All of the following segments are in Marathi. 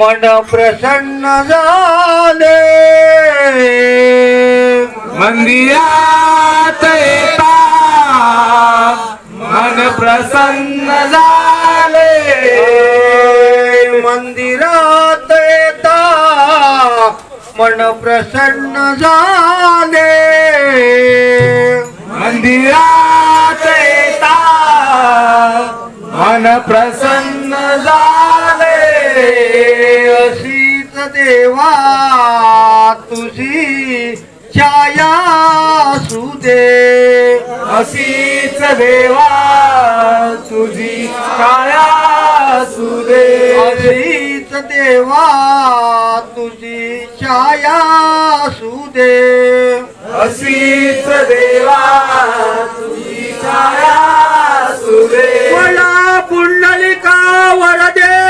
मन प्रसन्न झाले. मंदिरात येता. मन प्रसन्न झाले. मंदिरात येता. मन प्रसन्न झाले. मंदिरात येता. मन प्रसन्न झाले. देवा तुझी छाया सुदे. अशीच देवा तुझी काया सुदे. अशीच देवा तुझी छाया सुदे. अशीच देवा तुझी छाया सुदे. मला पुंडलिका वरदे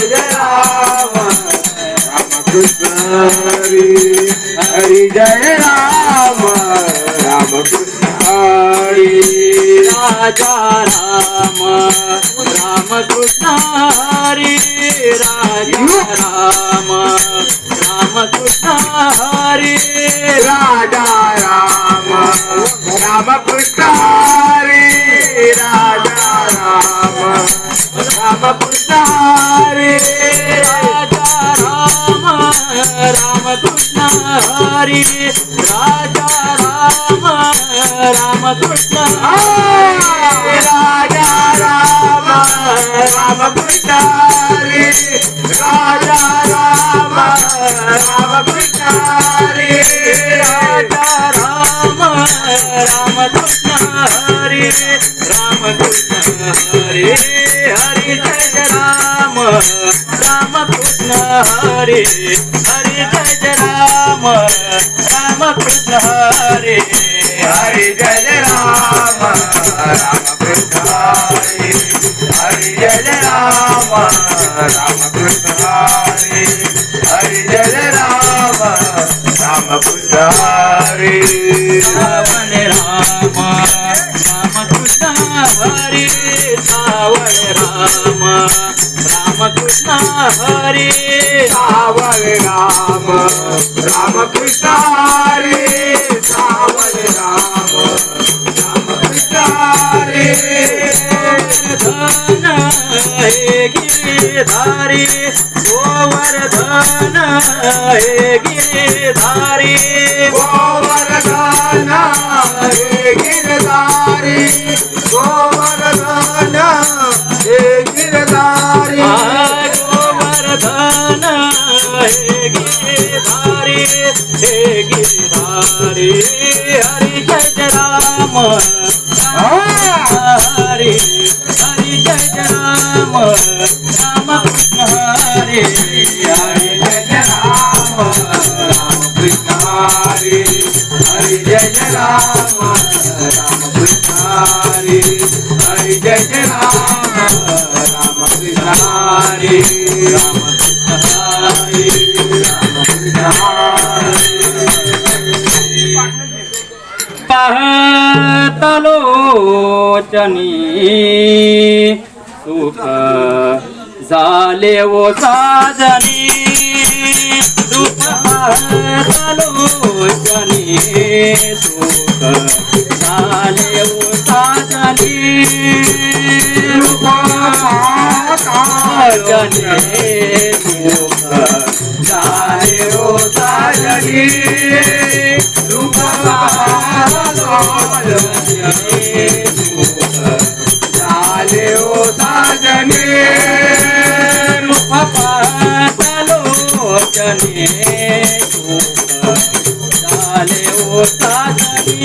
जय राम राम कृष्ण हरी हरी जय राम राम कृष्ण हरी राजा राम राम कृष्ण हरी राजा राम राम कृष्ण हरी राजा राम राम कृष्ण हरी రామ కృష్ణారే రాజా రామ రామ కృష్ణారే రాజా రామ రామ కృష్ణ రాజా రామ రామ కృష్ణారే రాజా రామ రామ కృష్ణారే రాజా రామ రామ కృష్ణ హరే రామ కృష్ణ హరే రామ కృష్ణ హరే హరి జయ జయ రామ రామ కృష్ణ హరే హరి జయ జయ రామ రామ కృష్ణ హరే హరి జయ జయ రామ రామ కృష్ణ హరి జయ జయ రామ రామ కృష్ణ రామ రామ हरी सावळ राम राम कृष्ण हरी सावळ राम राम कृष्ण हरी धन हे गिरधारी गोवर्धन हे गिरधारी गोवर्धन हे गिरधारी हरि जय जय राम हरे हरि जय जय राम राम कृष्ण हरे हरि जय जय राम राम कृष्ण हरे हरि जय जय राम राम कृष्ण हरे हरि जय जय राम राम कृष्ण हरे राम वचनी. सुख झाले ओ साजनी. सुख लोचनी सुख झाले ओ साजनी. रूप साजनी सुख झाले ओ साजनी.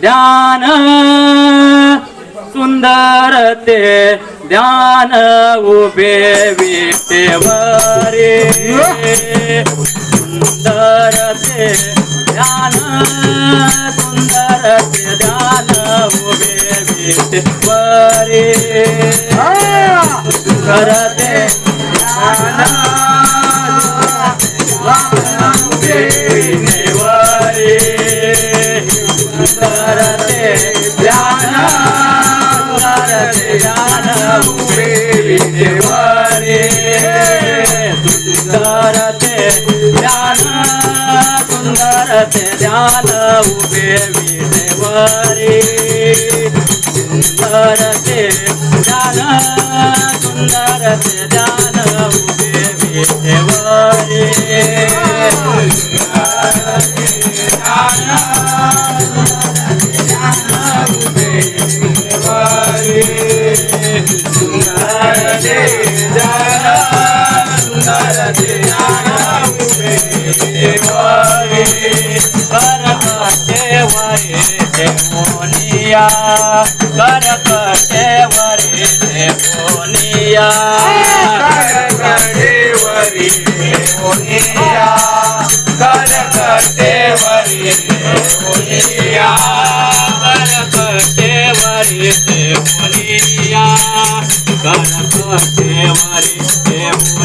ध्यान सुंदर सुंदरते ध्यान उभे विटेवरे. सुंदरते ध्यान सुंदर सुंदरते ध्यान उभे परे करते वरे करते ध्यान करते ध्यान उभे विवरे करते ध्यान सुंदर ते ध्यान उभे विवरे సుందరతే జాన సుందరతే జానవు దేవారే Canta sua tema, tema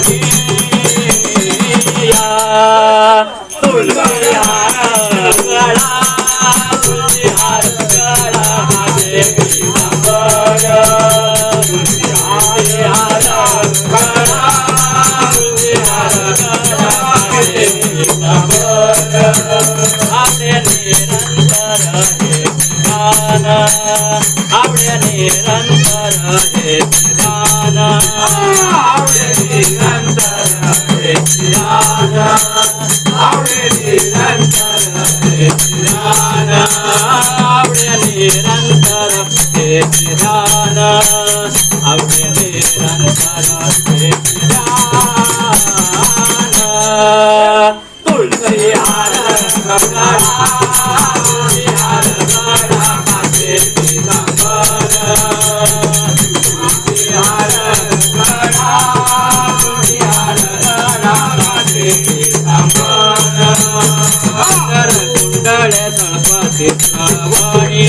तळपाचे श्रावणी.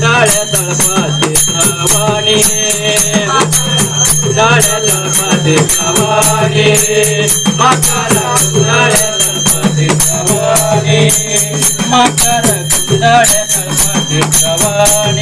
डाळ्या तळपाचे श्रावणी. डाळ्या तळपाचे श्रावणी. माकाला डाळ्या तळपाचे श्रावणी. माकाला डाळ्या तळपाचे श्रावणी.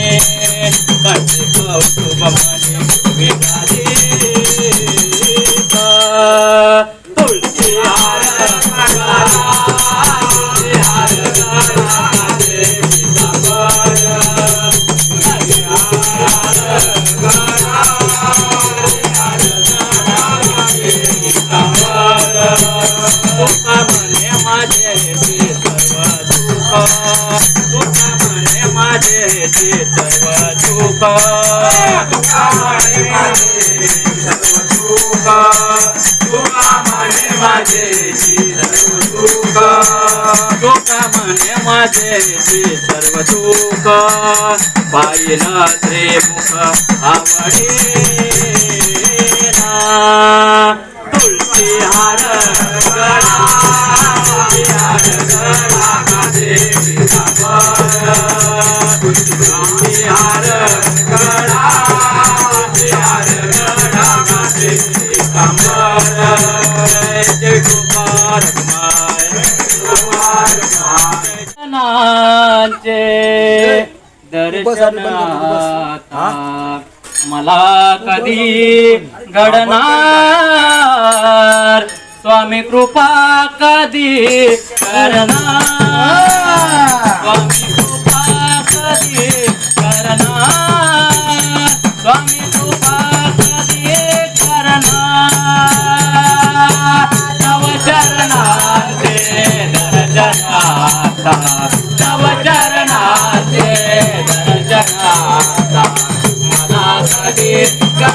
माझे सर्व सुख पाहिला त्रेमुख आवडे. मला कधी घडणार? स्वामी कृपा कधी करणार? स्वामी कृपा कधी करणार? स्वामी कृपा कधी करणार? नवचरणाचे दर्शनात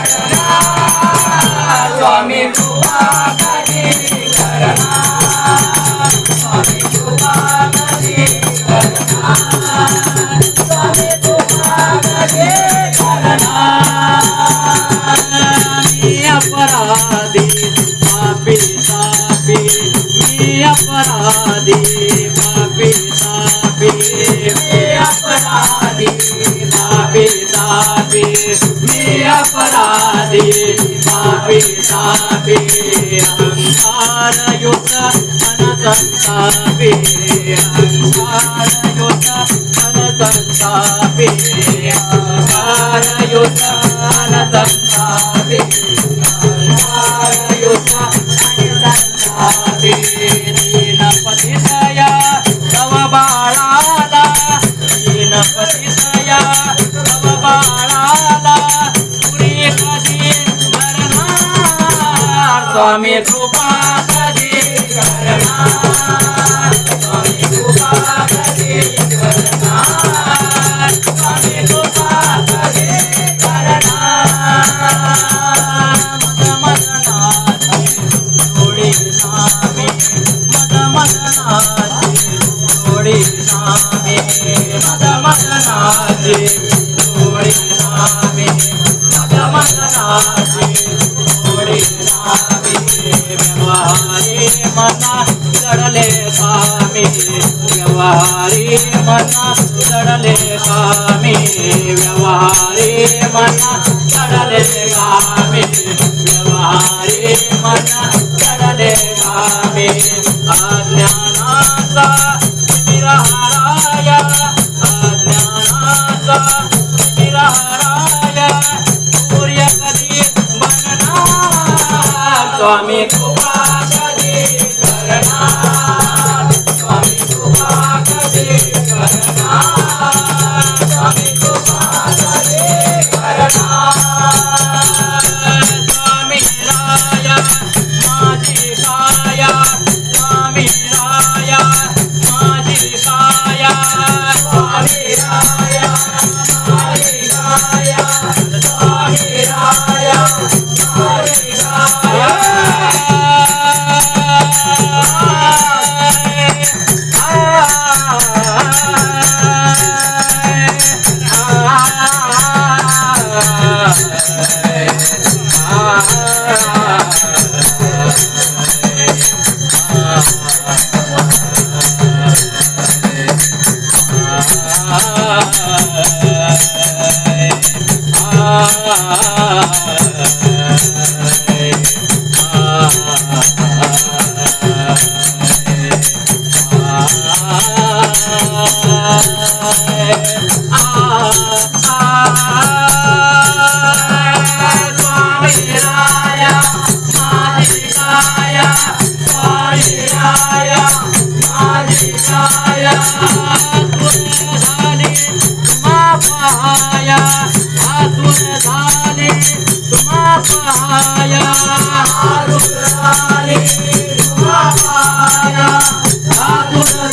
Yeah. स्वामी मद मदनाची गोडी स्वामी मद मदनाची गोडी स्वामी मद मदनाची गोडी व्यवहारी मना चढले स्वामी व्यवहारी मना चढले स्वामी व्यवहारी मना चढले स्वामी व्यवहारी अज्ञानाचा विरहा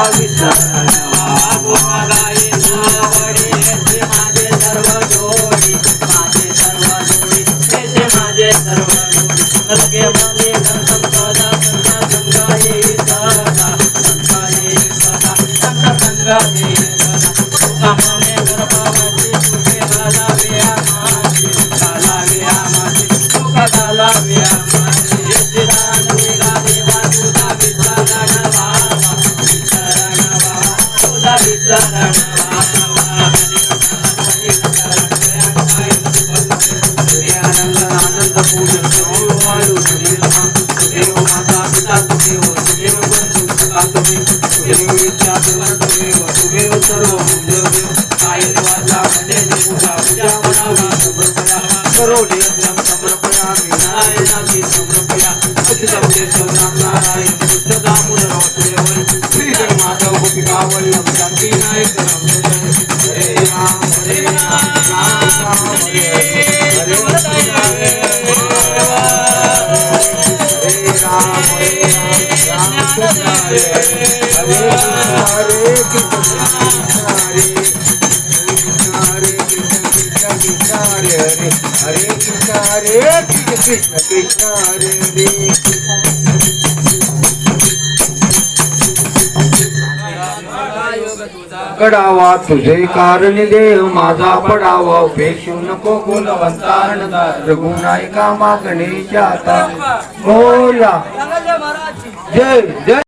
Pakistan Hare Krishna Krishna Hare Hare कडावा तुझे कारण देव माझा पडावा. उपेक्षू नको कुलवंता रघुनायका मागणे जाता बोला. जय जय.